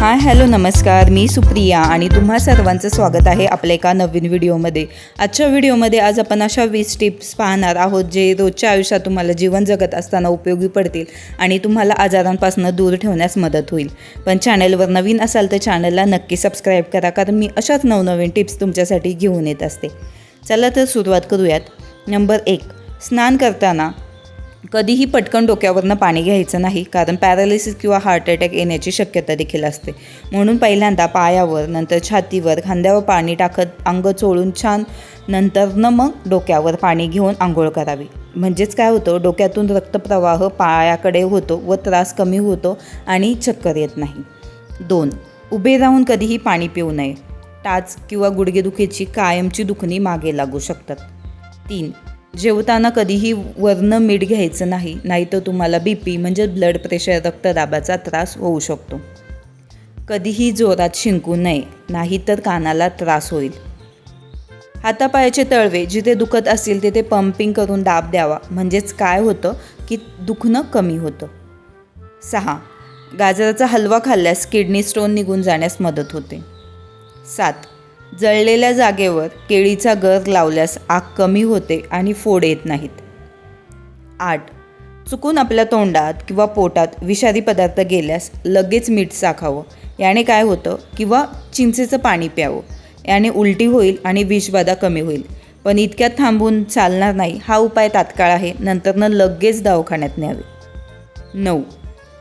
Hi hello नमस्कार. मी सुप्रिया आणि तुम्हा सर्वांचं स्वागत आहे आपल्या एका नवीन व्हिडिओमध्ये. आजच्या व्हिडिओमध्ये आज आपण अशा वीस टिप्स पाहणार आहोत जे रोजच्या आयुष्यात तुम्हाला जीवन जगत असताना उपयोगी पडतील आणि तुम्हाला आजारांपासून दूर ठेवण्यास मदत होईल. पण चॅनलवर नवीन असाल तर चॅनलला नक्की सबस्क्राईब करा कारण मी अशाच नवनवीन टिप्स तुमच्यासाठी घेऊन येत असते. चला तर सुरुवात करूयात. नंबर एक स्नान करताना कधीही पटकन डोक्यावरनं पाणी घ्यायचं नाही कारण पॅरालिसिस किंवा हार्ट अटॅक येण्याची शक्यता देखील असते. म्हणून पहिल्यांदा पायावर नंतर छातीवर खांद्यावर पाणी टाकत अंग चोळून छान नंतरनं मग डोक्यावर पाणी घेऊन आंघोळ करावी. म्हणजेच काय होतं डोक्यातून रक्तप्रवाह पायाकडे होतो व त्रास कमी होतो आणि चक्कर येत नाही. दोन उभे राहून कधीही पाणी पिऊ नये. टाच किंवा गुडघेदुखीची कायमची दुखणी मागे लागू शकतात. तीन जेवताना कधीही वरनं मीठ घ्यायचं नाही नाहीतर तुम्हाला बी पी म्हणजे ब्लड प्रेशर रक्तदाबाचा त्रास होऊ शकतो. कधीही जोरात शिंकू नये नाहीतर कानाला त्रास होईल. हातापायाचे तळवे जिथे दुखत असतील तिथे पंपिंग करून दाब द्यावा. म्हणजेच काय होतं की दुखणं कमी होतं. सहा गाजराचा हलवा खाल्ल्यास किडनी स्टोन निघून जाण्यास मदत होते. सात जळलेल्या जागेवर केळीचा गर लावल्यास आग कमी होते आणि फोड येत नाहीत. आठ. चुकून आपल्या तोंडात किंवा पोटात विषारी पदार्थ गेल्यास लगेच मीठ चाखावं याने काय होतं? किंवा चिंचेचं पाणी प्यावं. याने उलटी होईल आणि विषबाधा कमी होईल. पण इतक्यात थांबून चालणार नाही हा उपाय तात्काळ आहे. नंतरनं लगेच दवाखान्यात न्यावे. नऊ.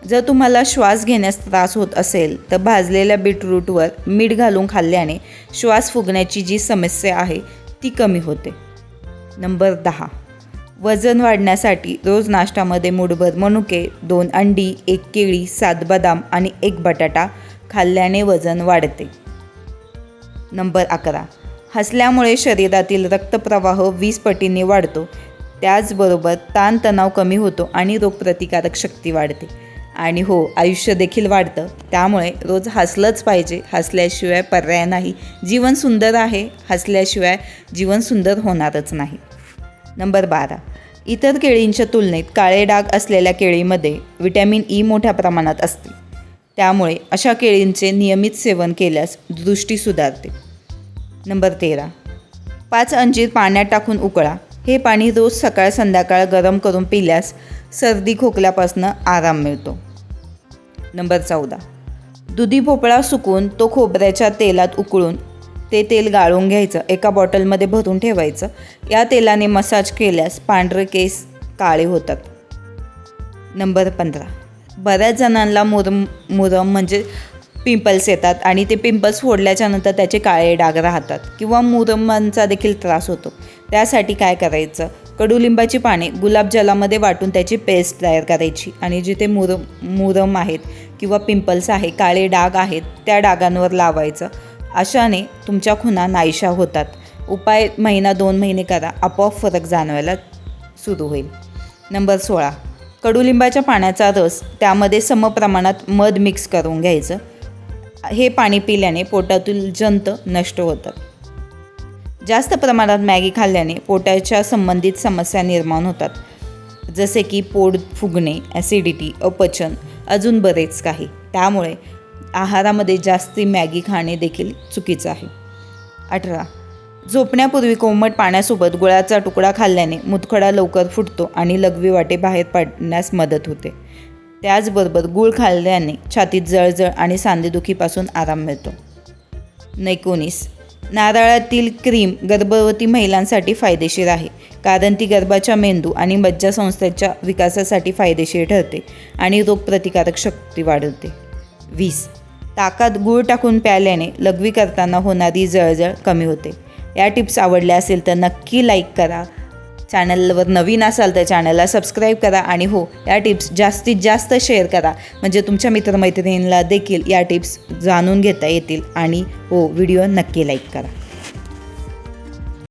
जर तुम्हाला श्वास घेण्यास त्रास होत असेल तर भाजलेल्या बीटरूटवर मीठ घालून खाल्ल्याने श्वास फुगण्याची जी समस्या आहे ती कमी होते. नंबर दहा. वजन वाढण्यासाठी रोज नाश्त्यामध्ये मुठभर मनुके दोन अंडी एक केळी सात बदाम आणि एक बटाटा खाल्ल्याने वजन वाढते. नंबर अकरा. हसल्यामुळे शरीरातील रक्तप्रवाह वीस पटीने वाढतो. त्याचबरोबर ताणतणाव कमी होतो आणि रोगप्रतिकारक शक्ती वाढते. आणि हो आयुष्य देखील वाढतं. त्यामुळे रोज हसलंच पाहिजे. हसल्याशिवाय पर्याय नाही. जीवन सुंदर आहे. हसल्याशिवाय जीवन सुंदर होणारच नाही. नंबर बारा. इतर केळींच्या तुलनेत काळे डाग असलेल्या केळीमध्ये विटॅमिन ई मोठ्या प्रमाणात असते. त्यामुळे अशा केळींचे नियमित सेवन केल्यास दृष्टी सुधारते. नंबर तेरा. पाच अंजीर पाण्यात टाकून उकळा. हे पाणी रोज सकाळ संध्याकाळ गरम करून पिल्यास सर्दी खोकल्यापासून आराम मिळतो. नंबर चौदा. दुधी भोपळा सुकून तो खोबऱ्याच्या तेलात उकळून ते तेल गाळून घ्यायचं एका बॉटलमध्ये भरून ठेवायचं. या तेलाने मसाज केल्यास पांढरे केस काळे होतात. नंबर पंधरा. बऱ्याच जणांना मुरम मुरम म्हणजे पिंपल्स येतात आणि ते पिंपल्स फोडल्याच्या नंतर त्याचे काळे डाग राहतात किंवा मुरमांचा देखील त्रास होतो. त्यासाठी काय करायचं? कडुलिंबाची पाने गुलाबजलामध्ये वाटून त्याची पेस्ट तयार करायची. आणि जिथे मुर मुरम आहेत किंवा पिंपल्स आहे काळे डाग आहेत त्या डागांवर लावायचं. अशाने तुमच्या खुणा नाहीशा होतात. उपाय महिना दोन महिने करा. आपोआप फरक जाणवायला सुरू होईल. नंबर सोळा. कडुलिंबाच्या पाण्याचा रस त्यामध्ये समप्रमाणात मध मिक्स करून घ्यायचं. हे पाणी पिल्याने पोटातील जंत नष्ट होतात. जास्त प्रमाणात मॅगी खाल्ल्याने पोटाच्या संबंधित समस्या निर्माण होतात. जसे की पोट फुगणे ॲसिडिटी अपचन अजून बरेच काही. त्यामुळे आहारामध्ये जास्ती मॅगी खाणे देखील चुकीचं आहे. अठरा. झोपण्यापूर्वी कोमट पाण्यासोबत गुळाचा तुकडा खाल्ल्याने मुतखडा लवकर फुटतो आणि लघवी वाटे बाहेर पडण्यास मदत होते. त्याचबरोबर गूळ खाल्ल्याने छातीत जळजळ आणि सांधेदुखीपासून आराम मिळतो. एकोणीस. नारळातील क्रीम गर्भवती महिलांसाठी फायदेशीर आहे कारण ती गर्भाच्या मेंदू आणि मज्जासंस्थेच्या विकासासाठी फायदेशीर ठरते आणि रोगप्रतिकारक शक्ती वाढवते. वीस. ताकात गूळ टाकून प्यायल्याने लघवी करताना होणारी जळजळ कमी होते. या टिप्स आवडल्या असेल तर नक्की लाईक करा. चॅनलवर नवीन असाल तर चॅनलला सबस्क्राईब करा आणि हो या टिप्स जास्तीत जास्त शेअर करा. म्हणजे तुमच्या मित्रमैत्रिणींना देखील या टिप्स जाणून घेता येतील आणि हो व्हिडिओ नक्की लाईक करा.